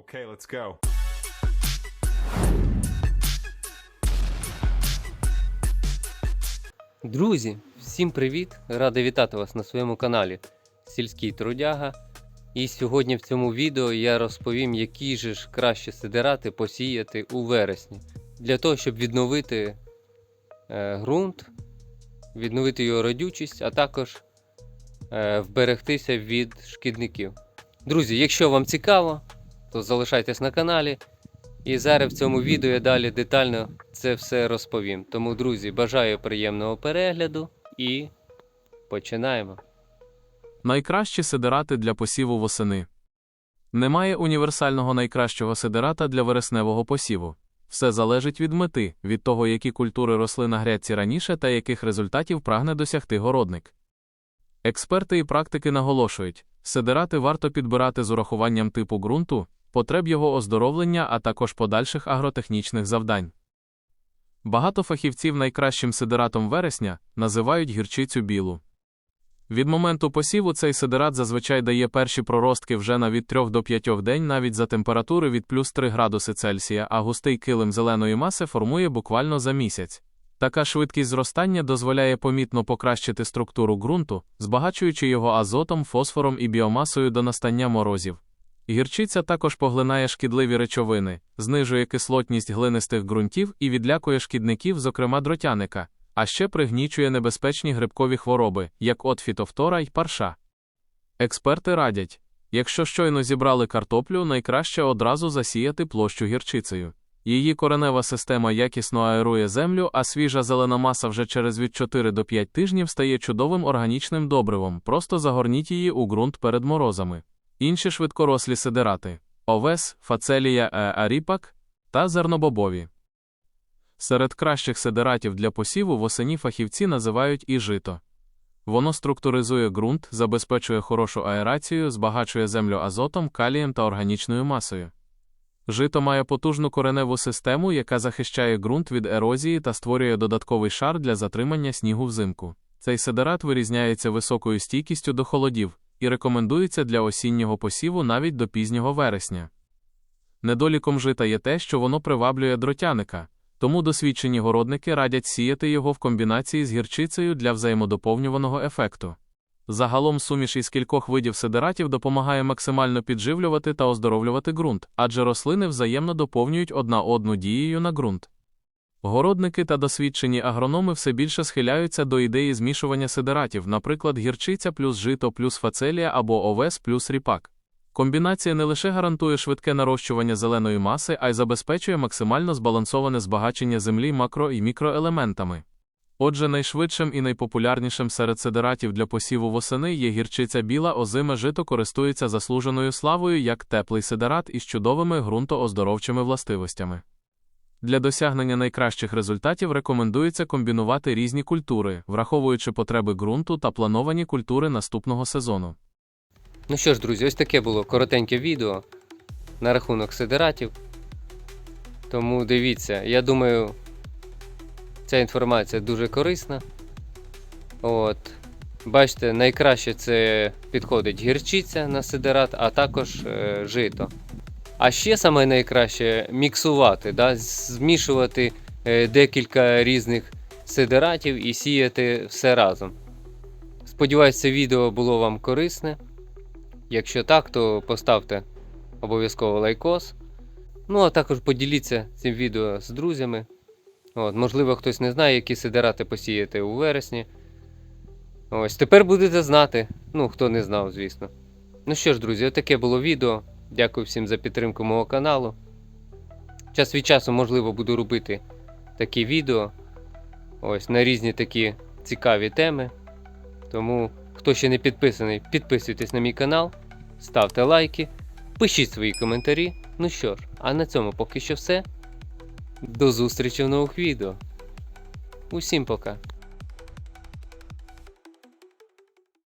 Okay, let's go. Друзі, всім привіт! Радий вітати вас на своєму каналі Сільський Трудяга. І сьогодні в цьому відео я розповім, які же ж краще сидирати посіяти у вересні. Для того, щоб відновити е, ґрунт, відновити його родючість, а також е, вберегтися від шкідників. Друзі, якщо вам цікаво, то залишайтесь на каналі. І зараз в цьому відео я далі детально це все розповім. Тому, друзі, бажаю приємного перегляду і починаємо. Найкращі сидирати для посіву восени. Немає універсального найкращого сидирата для вересневого посіву. Все залежить від мети, від того, які культури росли на грядці раніше та яких результатів прагне досягти городник. Експерти і практики наголошують, сидирати варто підбирати з урахуванням типу ґрунту, потреб його оздоровлення, а також подальших агротехнічних завдань. Багато фахівців найкращим сидиратом вересня називають гірчицю білу. Від моменту посіву цей сидират зазвичай дає перші проростки вже на від 3 до 5 день навіть за температури від плюс 3 градуси Цельсія, а густий килим зеленої маси формує буквально за місяць. Така швидкість зростання дозволяє помітно покращити структуру ґрунту, збагачуючи його азотом, фосфором і біомасою до настання морозів. Гірчиця також поглинає шкідливі речовини, знижує кислотність глинистих ґрунтів і відлякує шкідників, зокрема дротяника, а ще пригнічує небезпечні грибкові хвороби, як от фітофтора й парша. Експерти радять, якщо щойно зібрали картоплю, найкраще одразу засіяти площу гірчицею. Її коренева система якісно аерує землю, а свіжа зелена маса вже через від 4 до 5 тижнів стає чудовим органічним добривом, просто загорніть її у ґрунт перед морозами. Інші швидкорослі сидирати овес, фацелія е, аріпак та зернобобові. Серед кращих сидиратів для посіву восені фахівці називають і жито. Воно структуризує ґрунт, забезпечує хорошу аерацію, збагачує землю азотом, калієм та органічною масою. Жито має потужну кореневу систему, яка захищає ґрунт від ерозії та створює додатковий шар для затримання снігу взимку. Цей сидират вирізняється високою стійкістю до холодів і рекомендується для осіннього посіву навіть до пізнього вересня. Недоліком жита є те, що воно приваблює дротяника, тому досвідчені городники радять сіяти його в комбінації з гірчицею для взаємодоповнюваного ефекту. Загалом суміш із кількох видів сидиратів допомагає максимально підживлювати та оздоровлювати ґрунт, адже рослини взаємно доповнюють одна одну дією на ґрунт. Городники та досвідчені агрономи все більше схиляються до ідеї змішування сидиратів, наприклад, гірчиця плюс жито плюс фацелія або овес плюс ріпак. Комбінація не лише гарантує швидке нарощування зеленої маси, а й забезпечує максимально збалансоване збагачення землі макро і мікроелементами. Отже, найшвидшим і найпопулярнішим серед сидиратів для посіву восени є гірчиця біла, озиме жито користується заслуженою славою як теплий сидират із чудовими ґрунтооздоровчими властивостями. Для досягнення найкращих результатів рекомендується комбінувати різні культури, враховуючи потреби ґрунту та плановані культури наступного сезону. Ну що ж, друзі, ось таке було коротеньке відео на рахунок сидиратів. Тому дивіться, я думаю, ця інформація дуже корисна. От. Бачите, найкраще це підходить гірчиця на сидират, а також е, жито. А ще саме найкраще міксувати, да, змішувати е, декілька різних сидиратів і сіяти все разом. Сподіваюсь, це відео було вам корисне. Якщо так, то поставте обов'язково лайкос. Ну, а також поділіться цим відео з друзями. От, можливо, хтось не знає, які сидирати посіяти у вересні. Ось, тепер будете знати. Ну, хто не знав, звісно. Ну що ж, друзі, отаке було відео. Дякую всім за підтримку мого каналу. Час від часу, можливо, буду робити такі відео. Ось на різні такі цікаві теми. Тому, хто ще не підписаний, підписуйтесь на мій канал, ставте лайки, пишіть свої коментарі. Ну що ж, а на цьому поки що все. До зустрічі в нових відео. Усім пока.